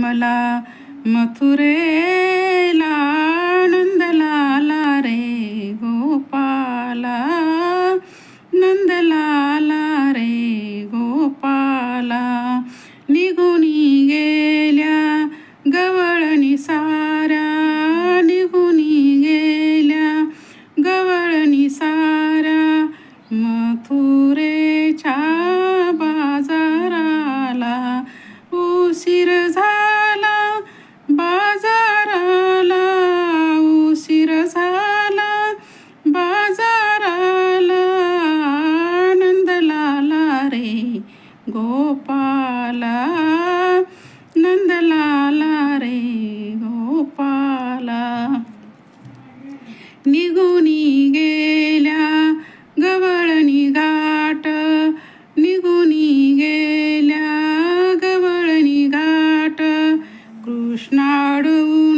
मला मथुरेला नंदलाला रे गोपाला नंदलाला रे गोपाला निघुनी गेल्या गवळणी साऱ्या निघुनी गेल्या गवळणी साऱ्या मथुरेच्या बाजाराला उशीर झाला गोपाला नंदलाला रे गोपाला निघुनी गेल्या गवळणी घाट निघुनी गेल्या गवळणी घाट कृष्णाडू